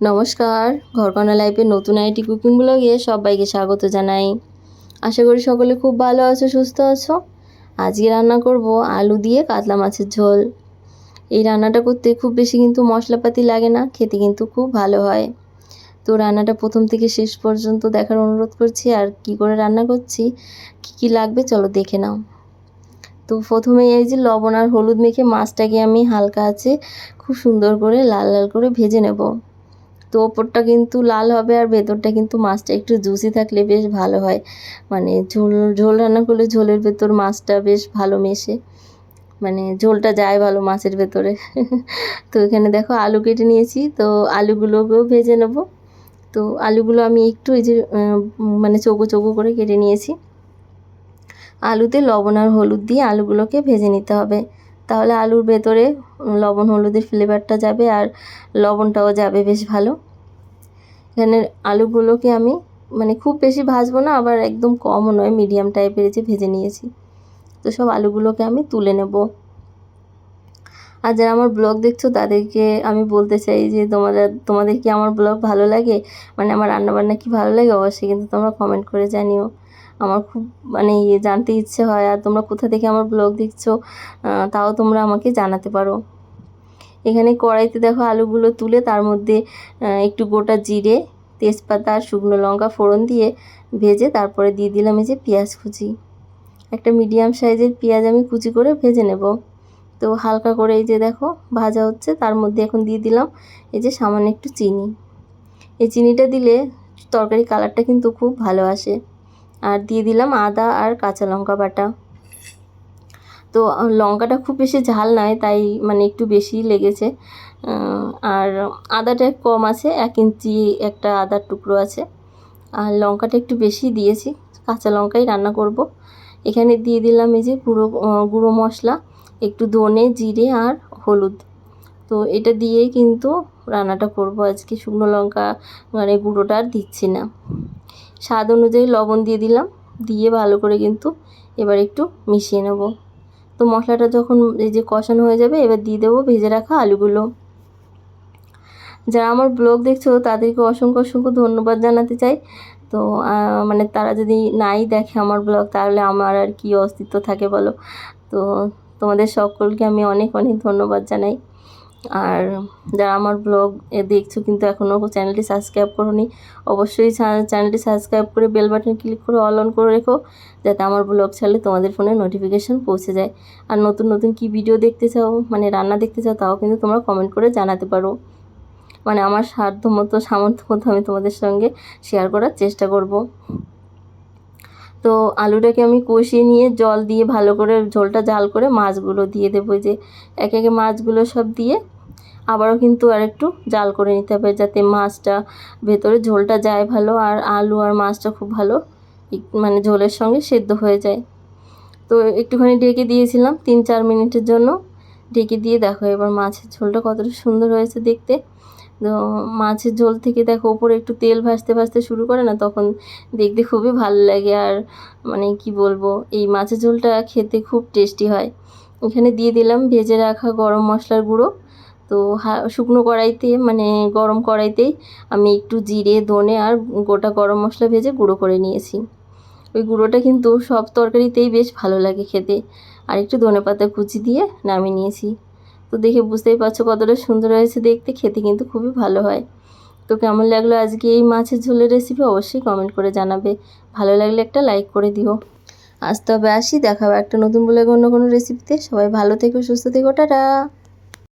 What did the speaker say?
নমস্কার ঘরকনা লাইফের নতুন আইটি কুকিং ব্লগে সবাইকে স্বাগত জানাই। আশা করি সকলে খুব ভালো আছো, সুস্থ আছো। আজকে রান্না করব আলু দিয়ে কাতলা মাছের ঝোল। এই রান্নাটা করতে খুব বেশি কিন্তু মশলাপাতি লাগে না, খেতে কিন্তু খুব ভালো হয়। তো রান্নাটা প্রথম থেকে শেষ পর্যন্ত দেখার অনুরোধ করছি, আর কি করে রান্না করছি, কি কি লাগবে চলো দেখে নাও। তো প্রথমে এই যে লবণ আর হলুদ মেখে মাছটাকে আমি হালকা আছে খুব সুন্দর করে লাল লাল করে ভেজে নেব। তো ওপরটা কিন্তু লাল হবে আর ভেতরটা কিন্তু মাছটা একটু জুসি থাকলে বেশ ভালো হয়। মানে ঝোল ঝোল রান্না করলে ঝোলের ভেতর মাছটা বেশ ভালো মেশে। মানে ঝোলটা যায় ভালো মাছের ভেতরে। তো এখানে দেখো আলু কেটে নিয়েছি, তো আলুগুলোকেও ভেজে নেব। তো আলুগুলো আমি একটু এই যে মানে চৌকো চৌকো করে কেটে নিয়েছি। আলুতে লবণ আর হলুদ দিয়ে আলুগুলোকে ভেজে নিতে হবে। তাহলে আলুর ভেতরে লবণ, হলুদের ফ্লেভারটা যাবে আর লবণটাও যাবে বেশ ভালো। এখানে আলুগুলোকে আমি মানে খুব বেশি ভাজবো না, আবার একদম কমও নয় মিডিয়াম টাইপের যে ভেজে নিয়েছি। তো সব আলুগুলোকে আমি তুলে নেব। আর যারা আমার ব্লগ দেখছ, তাদেরকে আমি বলতে চাই যে তোমরা তোমাদের কি আমার ব্লগ ভালো লাগে? মানে আমার রান্নাবান্না কি ভালো লাগে? অবশ্যই কিন্তু তোমরা কমেন্ট করে জানিও। আমার খুব মানে ইয়ে জানতে ইচ্ছে হয়, আর তোমরা কোথা থেকে আমার ব্লগ দেখছ তাও তোমরা আমাকে জানাতে পারো। এখানে কড়াইতে দেখো আলুগুলো তুলে, তার মধ্যে একটু গোটা জিরে, তেজপাতা আর শুকনো লঙ্কা ফোড়ন দিয়ে ভেজে, তারপরে দিয়ে দিলাম এই যে পেঁয়াজ কুচি। একটা মিডিয়াম সাইজের পেঁয়াজ আমি কুচি করে ভেজে নেব। তো হালকা করে এই যে দেখো, ভাজা হচ্ছে, তার মধ্যে এখন দিয়ে দিলাম এই যে সামান্য একটু চিনি। এই চিনিটা দিলে তরকারি কালারটা কিন্তু খুব ভালো আসে। আর দিয়ে দিলাম আদা আর কাঁচা লঙ্কা বাটা। তো লঙ্কাটা খুব বেশি ঝাল নয়, তাই মানে একটু বেশি লেগেছে। আর আদাটা কম আছে, এক ইঞ্চি একটা আদার টুকরো আছে। আর লঙ্কাটা একটু বেশি দিয়েছি, কাঁচা লঙ্কাই রান্না করব। এখানে দিয়ে দিলাম এই যে গুঁড়ো গুঁড়ো মশলা। একটু ধনে, জিরে আর হলুদ। তো এটা দিয়েই কিন্তু রান্নাটা করব আজকে। শুকনো লঙ্কা মানে গুঁড়োটা আর দিচ্ছি না। স্বাদ অনুযায়ী লবণ দিয়ে দিলাম। দিয়ে ভালো করে কিন্তু এবার একটু মিশিয়ে নেব। তো মশলাটা যখন এই যে কষানো হয়ে যাবে, এবার দিয়ে দেবো ভেজে রাখা আলুগুলো। যারা আমার ব্লগ দেখছ, তাদেরকে অসংখ্য অসংখ্য ধন্যবাদ জানাতে চাই। তো মানে তারা যদি নাই দেখে আমার ব্লগ, তাহলে আমার আর কি অস্তিত্ব থাকে বলো? তো তোমাদের সকলকে আমি অনেক অনেক ধন্যবাদ জানাই। আর যারা আমার ব্লগ দেখছ কিন্তু এখনও চ্যানেলটি সাবস্ক্রাইব করোনি, অবশ্যই চ্যানেলটি সাবস্ক্রাইব করে বেল বাটন ক্লিক করে অল অন করে রেখো, যাতে আমার ব্লগ ছাড়লে তোমাদের ফোনে নোটিফিকেশান পৌঁছে যায়। আর নতুন নতুন কি ভিডিও দেখতে চাও মানে রান্না দেখতে চাও, তাও কিন্তু তোমরা কমেন্ট করে জানাতে পারো। মানে আমার সাধ্য মতো সামর্থ্য মতো আমি তোমাদের সঙ্গে শেয়ার করার চেষ্টা করব। তো আলুটাকে আমি কষিয়ে নিয়ে জল দিয়ে ভালো করে ঝোলটা জাল করে মাছগুলো দিয়ে দেবো যে এক একে মাছগুলো সব দিয়ে আবারও কিন্তু আর একটু জাল করে নিতে হবে যাতে মাছটা ভেতরে ঝোলটা যায় ভালো আর আলু আর মাছটা খুব ভালো মানে ঝোলের সঙ্গে সেদ্ধ হয়ে যায়। তো একটুখানি ডেকে দিয়েছিলাম তিন চার মিনিটের জন্য। ডেকে দিয়ে দেখো এবার মাছের ঝোলটা কতটা সুন্দর হয়েছে দেখতে। তো মাছের ঝোল থেকে দেখো ওপরে একটু তেল ভাসতে ভাসতে শুরু করে না, তখন দেখতে খুবই ভালো লাগে। আর মানে কি বলব, এই মাছের ঝোলটা খেতে খুব টেস্টি হয়। এখানে দিয়ে দিলাম ভেজে রাখা গরম মশলার গুঁড়ো। তো হা, শুকনো কড়াইতে মানে গরম কড়াইতেই আমি একটু জিরে, ধনে আর গোটা গরম মশলা ভেজে গুঁড়ো করে নিয়েছি। ওই গুঁড়োটা কিন্তু সব তরকারিতেই বেশ ভালো লাগে খেতে। আর একটু ধনে পাতা কুচি দিয়ে নামিয়ে নিয়েছি। তো দেখে বুঝতেই পারছ কতটা সুন্দর হয়েছে দেখতে, খেতে কিন্তু খুবই ভালো হয়। তো কেমন লাগল আজকে এই মাছের ঝোলের রেসিপি অবশ্যই কমেন্ট করে জানাবে। ভালো লাগলে একটা লাইক করে দিও। আজ তবে আসি, দেখাবো একটা নতুন বলে অন্য কোনো রেসিপিতে সবাই ভালো থেকো, সুস্থ থেকো, টাটা!